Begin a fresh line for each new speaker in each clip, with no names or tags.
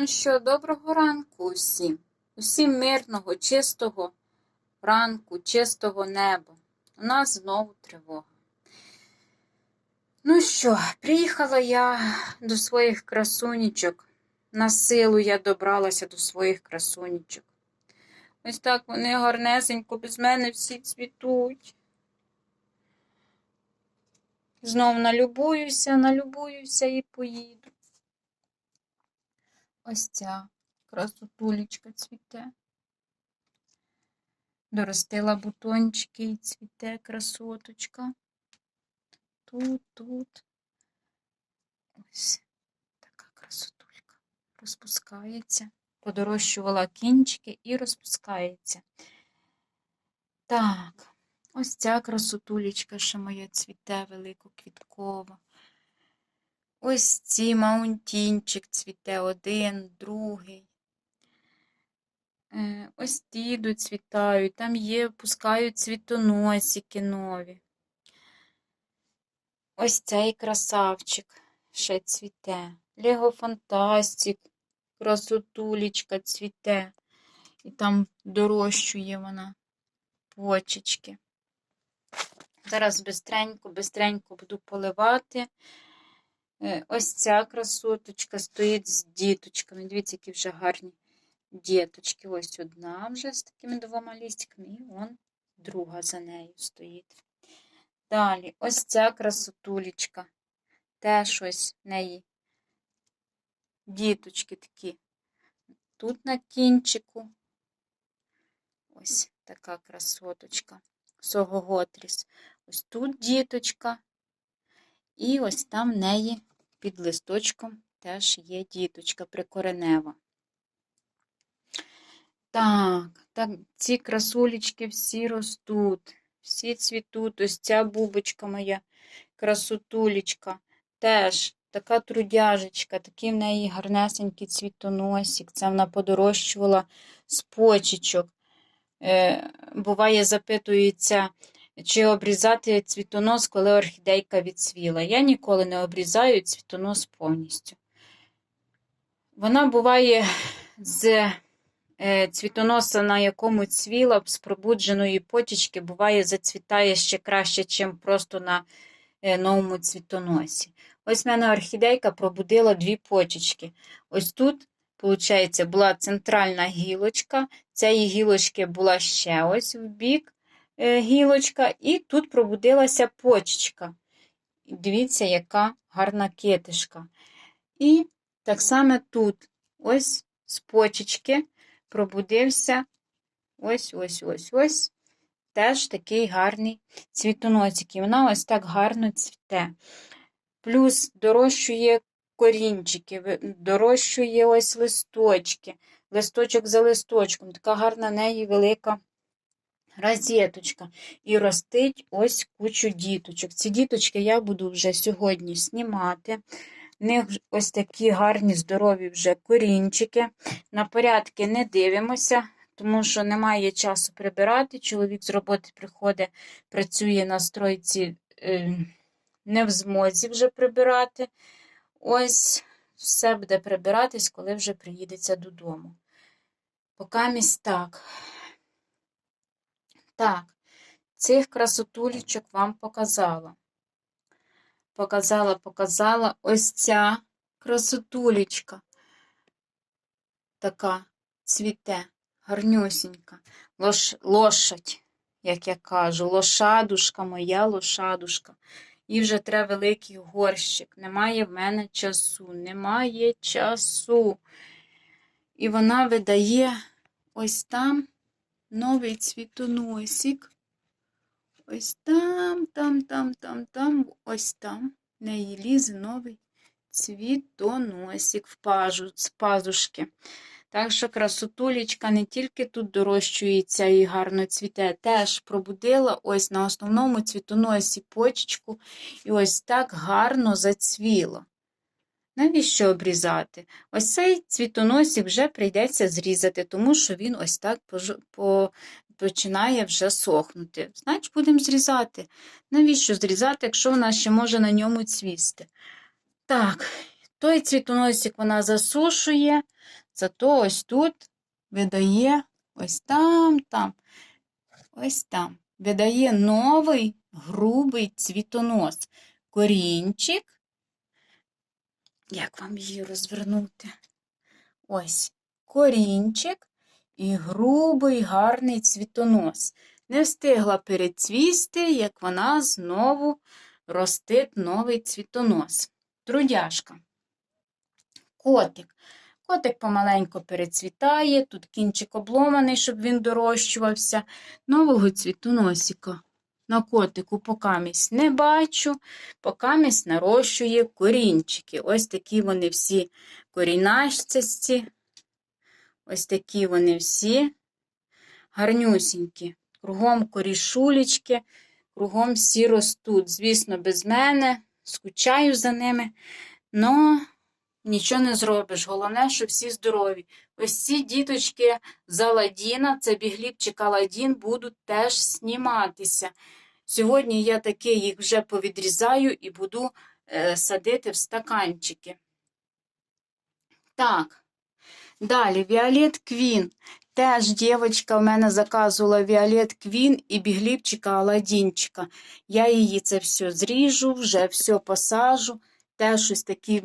Ну що, доброго ранку усім. Усім мирного, чистого ранку, чистого неба. У нас знову тривога. Ну що, приїхала я до своїх красунічок. На силу я добралася до своїх красунічок. Ось так вони гарнесенько без мене всі цвітуть. Знов налюбуюся, налюбуюся і поїду. Ось ця красотулечка цвіте. Доростила бутончики і цвіте красоточка. Тут, тут. Ось така красотулька. Розпускається. Подорощувала кінчики і розпускається. Так, ось ця красотулечка, що моя цвіте великоквіткова. Ось ці маунтінчик цвіте один, другий. Е, Ось ті доцвітають, там є, пускають цвітоносики нові. Ось цей красавчик ще цвіте. Лего Фантастик, красотулечка цвіте. І там дорощує вона почечки. Зараз бистренько, бистренько буду поливати. Е, Ось ця красоточка стоїть з діточками. Дивіться, які вже гарні діточки. Ось одна вже з такими двома лістиками, і вон друга за нею стоїть. Далі, ось ця красотулечка. Теж ось в неї діточки такі. Тут на кінчику. Ось така красоточка. Согоготріс. Ось тут діточка. І ось там в неї під листочком теж є діточка прикоренева. Так, так, ці красулечки всі ростуть, всі цвітуть. Ось ця бубочка моя, красотулечка, теж така трудяжечка, такий в неї гарнесенький цвітоносик. Це вона подорощувала з почечок. Е, буває, запитується, чи обрізати цвітонос, коли орхідейка відцвіла. Я ніколи не обрізаю цвітонос повністю. Вона буває з е, цвітоноса, на якому цвіла, з пробудженої потічки, буває, зацвітає ще краще, ніж просто на е, новому цвітоносі. Ось в мене орхідейка пробудила дві почечки. Ось тут, виходить, була центральна гілочка, цієї гілочки була ще ось в бік гілочка, і тут пробудилася почечка. Дивіться, яка гарна китишка. І так само тут, ось з почечки, пробудився ось ось ось ось. Теж такий гарний цвітоносик. І вона ось так гарно цвіте. Плюс дорощує корінчики, дорощує ось листочки, листочок за листочком. Така гарна неї велика розеточка. І ростить ось кучу діточок. Ці діточки я буду вже сьогодні знімати. В них ось такі гарні, здорові вже корінчики. На порядки не дивимося, тому що немає часу прибирати. Чоловік з роботи приходить, працює на стройці, е, не в змозі вже прибирати. Ось все буде прибиратись, коли вже приїдеться додому. Поки місь так. Так, цих красотулечок вам показала. Показала, показала ось ця красотулечка. Така цвіте, гарнюсінька. Лош, лошадь, як я кажу, лошадушка моя лошадушка. І вже треба великий горщик. Немає в мене часу, немає часу. І вона видає ось там новий цвітоносик. Ось там, там, там, там, там, ось там. Неї лізе новий цвітоносик в пажу, з пазушки. Так що красотулечка не тільки тут дорощується і гарно цвіте, теж пробудила ось на основному цвітоносі почечку і ось так гарно зацвіло. Навіщо обрізати? Ось цей цвітоносик вже прийдеться зрізати, тому що він ось так починає вже сохнути. Значить, будемо зрізати. Навіщо зрізати, якщо вона ще може на ньому цвісти? Так, Той цвітоносик вона засушує, зато ось тут видає ось там, там, ось там. Видає новий грубий цвітонос. Корінчик. Як вам її розвернути? Ось корінчик і грубий гарний цвітонос. Не встигла перецвісти, як вона знову ростить новий цвітонос. Трудяшка. Котик. Котик помаленько перецвітає, тут кінчик обломаний, щоб він дорощувався. Нового цвітоносика на котику покамість не бачу, покамість нарощує корінчики. Ось такі вони всі корінащасті. Ось такі вони всі гарнюсінькі. Кругом корішулечки, кругом всі ростуть. Звісно, без мене, скучаю за ними, но нічого не зробиш. Головне, що всі здорові. Ось ці діточки з Аладдіна, це бігліпчик Аладдін, будуть теж зніматися. Сьогодні я таки їх вже повідрізаю і буду е, садити в стаканчики. Так, далі Віолет Квін. Теж дівчинка в мене заказувала Віолет Квін і бігліпчика Аладдінчика. Я її це все зріжу, вже все посажу. Теж ось такі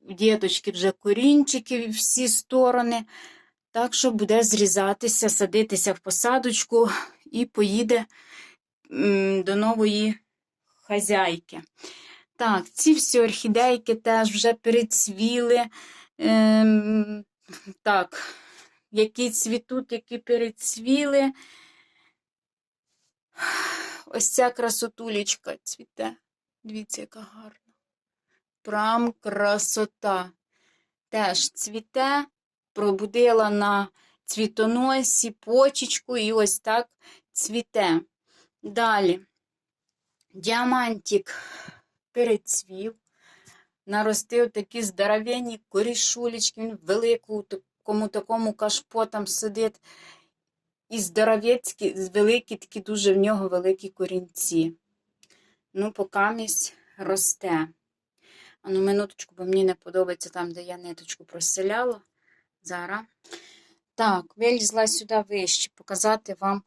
діточки вже корінчики всі сторони. Так що буде зрізатися, садитися в посадочку і поїде до нової хазяйки. Так, ці всі орхідейки теж вже перецвіли. Ем, так, які цвітуть, які перецвіли. Ось ця красотулечка цвіте. Дивіться, яка гарна. Прям красота. Теж цвіте, пробудила на цвітоносі почечку і ось так цвіте. Далі діамантик перецвів, наростив такі здоровенні корішулечки, він велику такому такому кашпо там сидить. І здоровецькі, великі, такі дуже в нього великі корінці. Ну, покамість росте. А ну, минуточку, бо мені не подобається там, де я ниточку проселяла. Зараз. Так, вилізла сюди вище, показати вам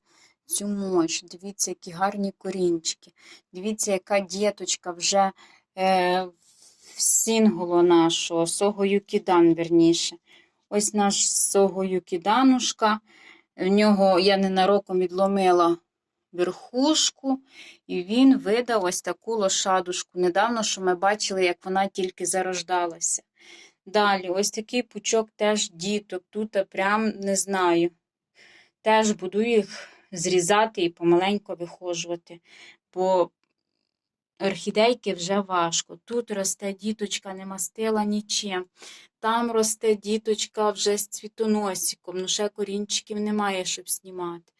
цю мощь. Дивіться, які гарні корінчики. Дивіться, яка діточка вже е, сінголо нашого, Сого-Юкідан, верніше. Ось наш Сого-Юкіданушка. В нього я ненароком відломила верхушку, і він видав ось таку лошадушку. Недавно, що ми бачили, як вона тільки зарождалася. Далі, ось такий пучок теж діток. Тут прям не знаю. Теж буду їх зрізати і помаленько вихожувати, бо орхідейки вже важко. Тут росте діточка, не мастила нічим. Там росте діточка вже з цвітоносиком, ну ще корінчиків немає, щоб знімати.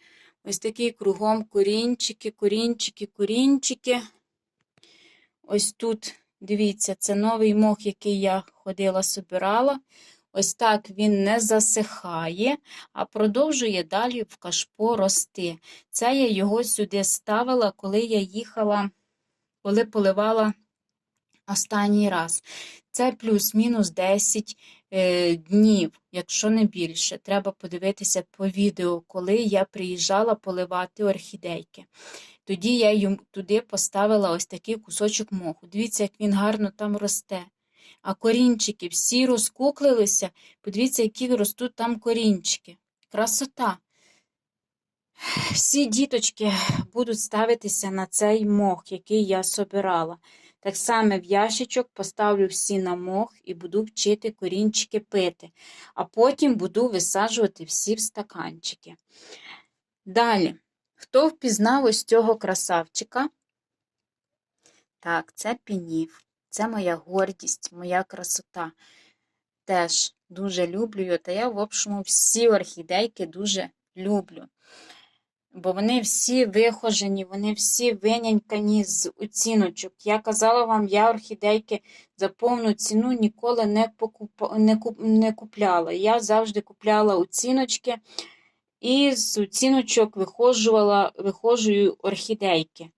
Ось такі кругом корінчики, корінчики, корінчики. Ось тут, дивіться, це новий мох, який я ходила, собирала. Ось так він не засихає, а продовжує далі в кашпо рости. Це я його сюди ставила, коли я їхала, коли поливала останній раз. Це плюс-мінус 10 е, днів, якщо не більше. Треба подивитися по відео, коли я приїжджала поливати орхідейки. Тоді я йому туди поставила ось такий кусочок моху. Дивіться, як він гарно там росте. А корінчики всі розкуклилися. Подивіться, які ростуть там корінчики. Красота. Всі діточки будуть ставитися на цей мох, який я собирала. Так само в ящичок поставлю всі на мох і буду вчити корінчики пити, а потім буду висаджувати всі в стаканчики. Далі, хто впізнав ось цього красавчика? Так, це пінів. Це моя гордість, моя красота. Теж дуже люблю та я, в общому, всі орхідейки дуже люблю. Бо вони всі вихожені, вони всі винянькані з оціночок. Я казала вам, я орхідейки за повну ціну ніколи не покуп... не, куп... не купляла. Я завжди купляла оціночки і з оціночок вихожувала, вихожую орхідейки.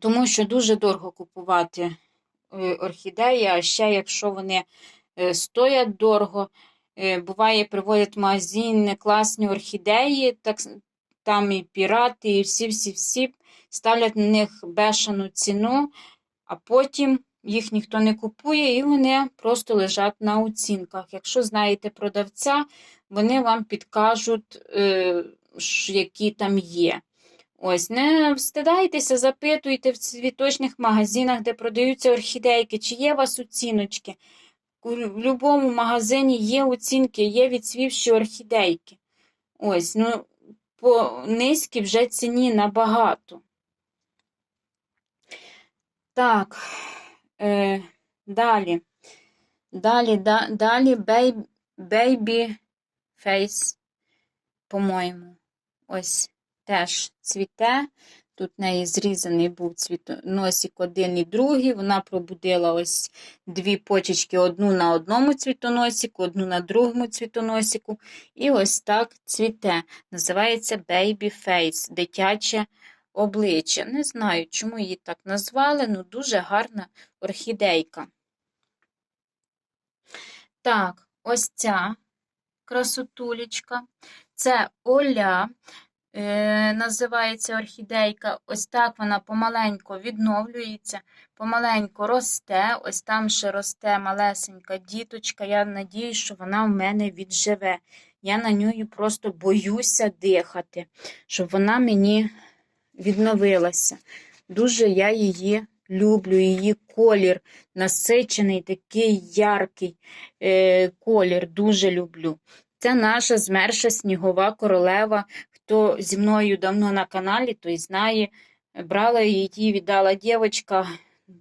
Тому що дуже дорого купувати орхідеї, а ще якщо вони е, стоять дорого. Е, Буває, приводять в магазин класні орхідеї, так, там і пірати, і всі-всі-всі ставлять на них бешену ціну, а потім їх ніхто не купує, і вони просто лежать на оцінках. Якщо знаєте продавця, вони вам підкажуть, е, які там є. Ось, не встидайтеся, запитуйте в цвіточних магазинах, де продаються орхідейки, чи є у вас оціночки. У будь-якому магазині є оцінки, є відсвівші орхідейки. Ось, ну, по низькій вже ціні набагато. Так, е, далі. Далі, да, далі Baby Face, по-моєму. Ось теж цвіте. Тут в неї зрізаний був цвітоносик один і другий. Вона пробудила ось дві почечки, одну на одному цвітоносику, одну на другому цвітоносику. І ось так цвіте. Називається Baby Face, дитяче обличчя. Не знаю, чому її так назвали, але дуже гарна орхідейка. Так, ось ця красотулечка. Це Оля, називається орхідейка. Ось так вона помаленько відновлюється, помаленько росте. Ось там ще росте малесенька діточка. Я надіюсь, що вона в мене відживе. Я на нею просто боюся дихати, щоб вона мені відновилася. Дуже я її люблю, її колір насичений, такий яркий е, колір, дуже люблю. Це наша змерша снігова королева. Хто зі мною давно на каналі, той знає. Брала її, віддала дівчинка,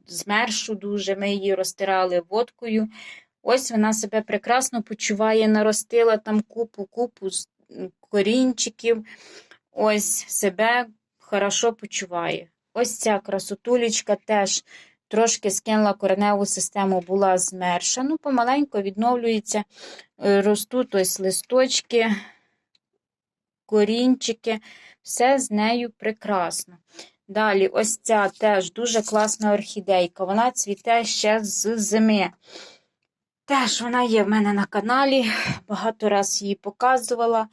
змершу дуже. Ми її розтирали водкою. Ось вона себе прекрасно почуває, наростила там купу-купу корінчиків. Ось себе хорошо почуває. Ось ця красотулечка теж трошки скинула кореневу систему, була змерша. Ну, помаленько відновлюється, е, ростуть ось листочки, корінчики, все з нею прекрасно. Далі, ось ця теж дуже класна орхідейка. Вона цвіте ще з зими. Теж вона є в мене на каналі, багато раз її показувала.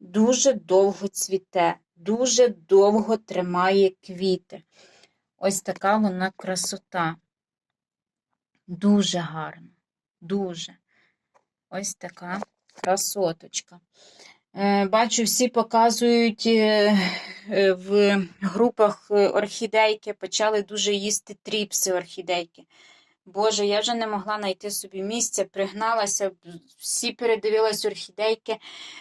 Дуже довго цвіте, дуже довго тримає квіти. Ось така вона красота. Дуже гарна, дуже. Ось така красоточка. Е, Бачу, всі показують е, е, в групах орхідейки, почали дуже їсти тріпси орхідейки. Боже, я вже не могла знайти собі місця, пригналася, всі передивилась орхідейки,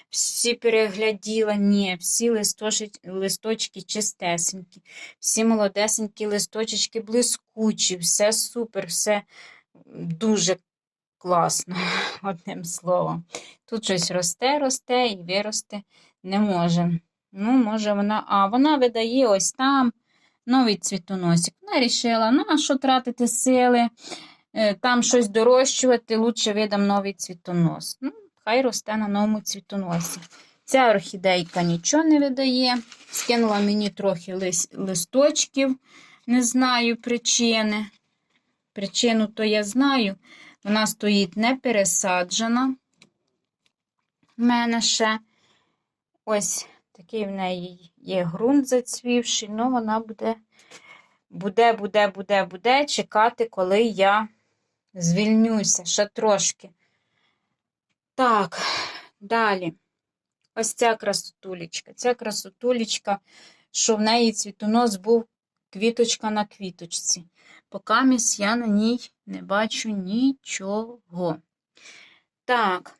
всі перегляділа. Ні, всі листочки, листочки чистесенькі, всі молодесенькі листочки блискучі, все супер, все дуже класно, одним словом. Тут щось росте, росте і вирости не може. Ну, може, вона. А вона видає ось там новий цвітоносик. Вона вирішила, ну, а що тратити сили, е, там щось дорощувати, лучше видам новий цвітонос. Ну, хай росте на новому цвітоносі. Ця орхідейка нічого не видає. Скинула мені трохи лис- листочків, не знаю причини. Причину то я знаю. Вона стоїть не пересаджена. В мене ще ось такий в неї є ґрунт зацвівший, ну вона буде, буде, буде, буде, буде чекати, коли я звільнюся ще трошки. Так, далі. Ось ця красотулечка. Ця красотулечка, що в неї цвітонос був квіточка на квіточці. Покамість я на ній не бачу нічого. Так,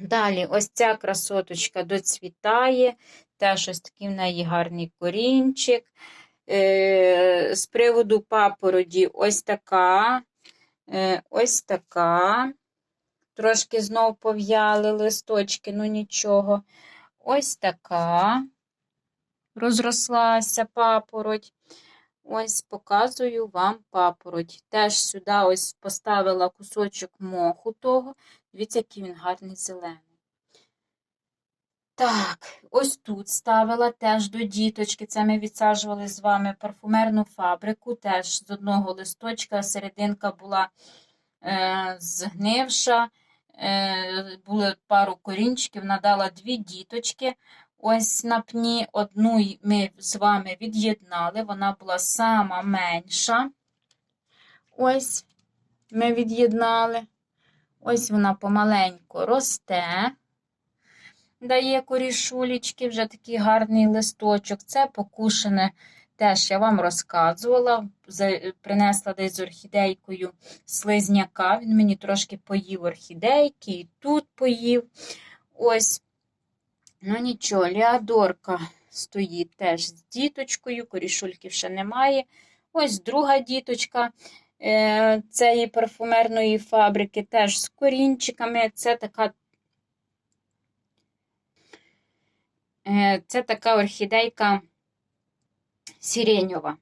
далі, ось ця красоточка доцвітає, теж ось такий в неї гарний корінчик. Е, з приводу папороді, ось така, е, ось така. Трошки знов пов'яли листочки, ну нічого. Ось така розрослася папороть. Ось показую вам папороть. Теж сюди ось поставила кусочок моху того. Дивіться, який він гарний зелений. Так, ось тут ставила теж до діточки. Це ми відсаджували з вами парфумерну фабрику. Теж з одного листочка серединка була е, згнивша. Е, були пару корінчиків, надала дві діточки. Ось на пні. Одну ми з вами від'єднали, вона була сама менша. Ось ми від'єднали. Ось вона помаленьку росте. Дає корішулечки, вже такий гарний листочок. Це покушене, теж я вам розказувала. Принесла десь з орхідейкою слизняка. Він мені трошки поїв орхідейки, і тут поїв. Ось. Ну нічого, Леодорка стоїть теж з діточкою, корішульків ще немає. Ось друга діточка е, цієї парфумерної фабрики, теж з корінчиками. Це така Е, Це така орхідейка сиреньова.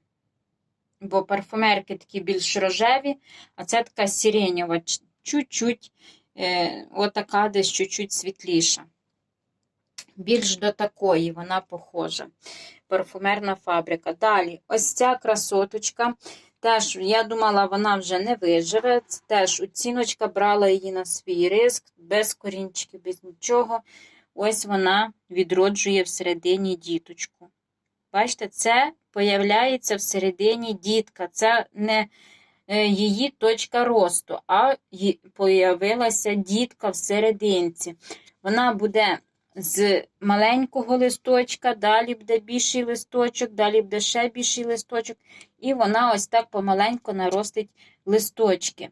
Бо парфумерки такі більш рожеві, а це така сиреньова, чуть-чуть, е, отака десь чуть-чуть світліша. Більш до такої вона похожа. Парфумерна фабрика. Далі, ось ця красоточка. Теж, я думала, вона вже не виживе. Теж оціночка брала її на свій риск, без корінчиків, без нічого. Ось вона відроджує всередині діточку. Бачите, це появляється всередині дітка. Це не е, її точка росту, а появилася дітка всерединці. Вона буде з маленького листочка, далі буде більший листочок, далі буде ще більший листочок, і вона ось так помаленьку наростить листочки.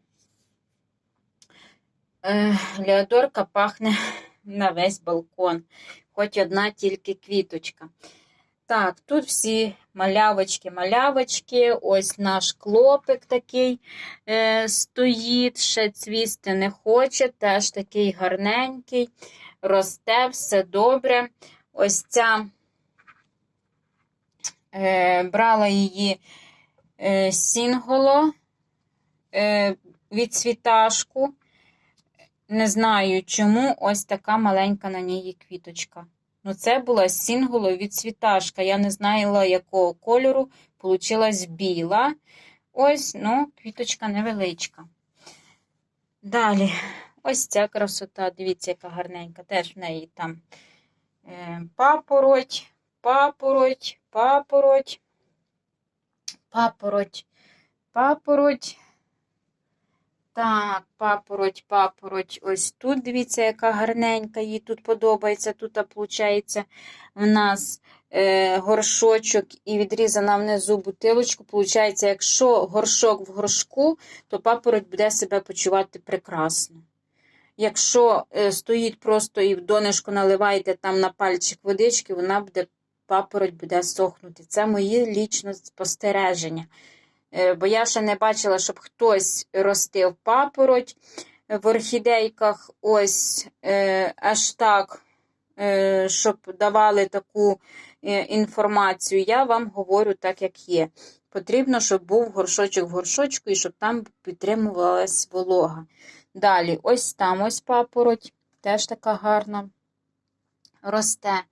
Е, Леодорка пахне на весь балкон, хоч одна тільки квіточка. Так, тут всі малявочки, малявочки. Ось наш клопик такий е, стоїть, ще цвісти не хоче, теж такий гарненький, росте, все добре. Ось ця е, брала її е, сінголо е, від світашку. Не знаю чому ось така маленька на ній квіточка. Ну, це була сінголо від світашка. Я не знала, якого кольору. Получилась біла. Ось, ну, квіточка невеличка. Далі, ось ця красота. Дивіться, яка гарненька. Теж в неї там е, папороть, папороть, папороть, папороть, папороть. Так, папороть, папороть. Ось тут, дивіться, яка гарненька, їй тут подобається. Тут, виходить, в нас е, горшочок і відрізана внизу бутилочку. Получається, якщо горшок в горшку, то папороть буде себе почувати прекрасно. Якщо е, стоїть просто і в донишку наливаєте там на пальчик водички, вона буде, папороть буде сохнути. Це мої лічно спостереження. Е, Бо я ще не бачила, щоб хтось ростив папороть в орхідейках. Ось е, аж так, е, щоб давали таку е, інформацію. Я вам говорю так, як є. Потрібно, щоб був горшочок в горшочку і щоб там підтримувалась волога. Далі, ось там ось папороть, теж така гарна росте.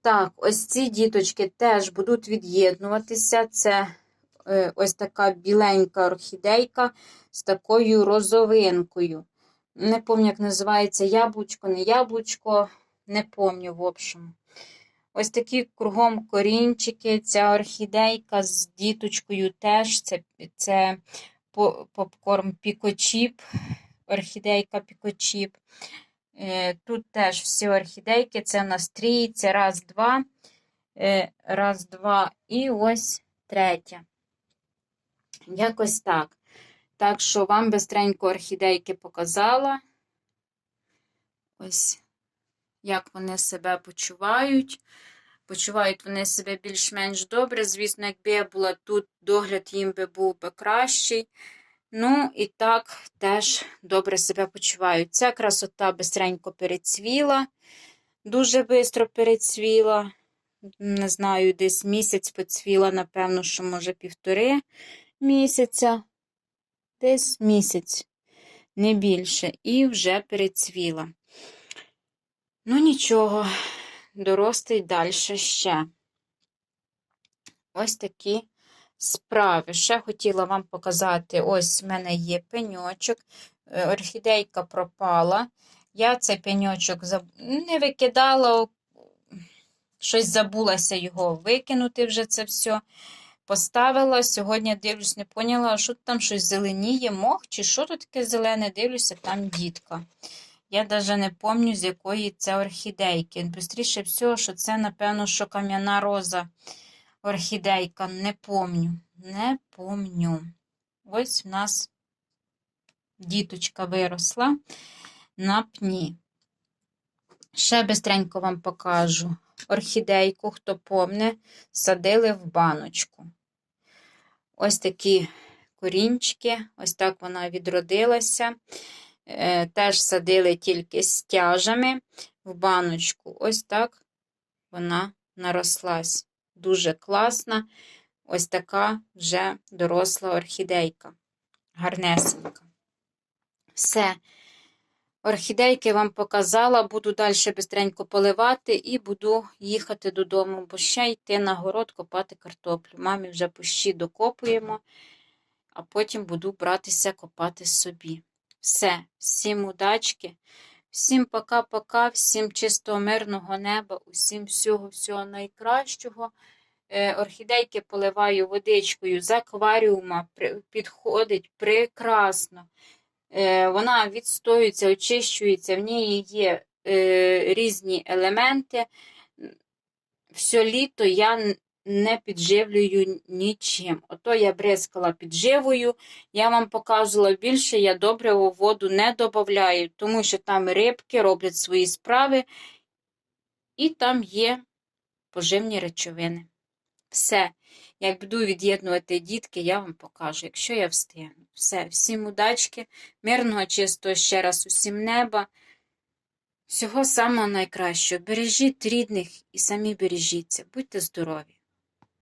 Так, ось ці діточки теж будуть від'єднуватися. Це е, ось така біленька орхідейка з такою розовинкою. Не пам'ятаю, як називається яблучко, не яблучко, не пам'ятаю, в общем. Ось такі кругом корінчики. Ця орхідейка з діточкою теж. Це, це по- попкорн пікочіп, орхідейка пікочіп. Е, Тут теж всі орхідейки, це в нас трійця, раз, два, е, раз, два, і ось третя. Якось так. Так що вам бистренько орхідейки показала. Ось як вони себе почувають. Почувають вони себе більш-менш добре. Звісно, якби я була тут, догляд їм би був би кращий. Ну, і так теж добре себе почувають. Ця красота бистренько перецвіла, дуже швидко перецвіла. Не знаю, десь місяць поцвіла, напевно, що може півтори місяця. Десь місяць, не більше, і вже перецвіла. Ну, нічого, доростить далі ще. Ось такі справи. Ще хотіла вам показати: ось в мене є пеньочок, е, орхідейка пропала. Я цей пеньочок не викидала, щось забулася його викинути вже це все. Поставила. Сьогодні дивлюсь, не поняла, що там щось зеленіє, мох, чи що тут таке зелене, дивлюся, там дітка. Я навіть не пам'ятаю, з якої це орхідейки. Бистріше всього, що це, напевно, що кам'яна роза орхідейка. Не помню. Не помню. Ось в нас діточка виросла на пні. Ще бистренько вам покажу. Орхідейку, хто помне, садили в баночку. Ось такі корінчики, ось так вона відродилася. Е, Теж садили тільки стяжами в баночку. Ось так вона нарослась. Дуже класна. Ось така вже доросла орхідейка. Гарнесенька. Все. Орхідейки вам показала, буду далі бистренько поливати і буду їхати додому, бо ще йти на город копати картоплю. Мамі вже пущі докопуємо, а потім буду братися копати собі. Все, всім удачки, всім пока-пока, всім чистого мирного неба, усім всього-всього найкращого. Е, Орхідейки поливаю водичкою з акваріума, підходить прекрасно. Е, Вона відстоюється, очищується, в ній є е, різні елементи. Все літо я не підживлюю нічим. Ото я бризкала підживою, я вам показувала більше, я добре воду не додаю, тому що там рибки роблять свої справи, і там є поживні речовини. Все. Як буду від'єднувати дітки, я вам покажу, якщо я встигну. Все, всім удачки, мирного, чистого ще раз усім неба. Всього самого найкращого. Бережіть рідних і самі бережіться. Будьте здорові!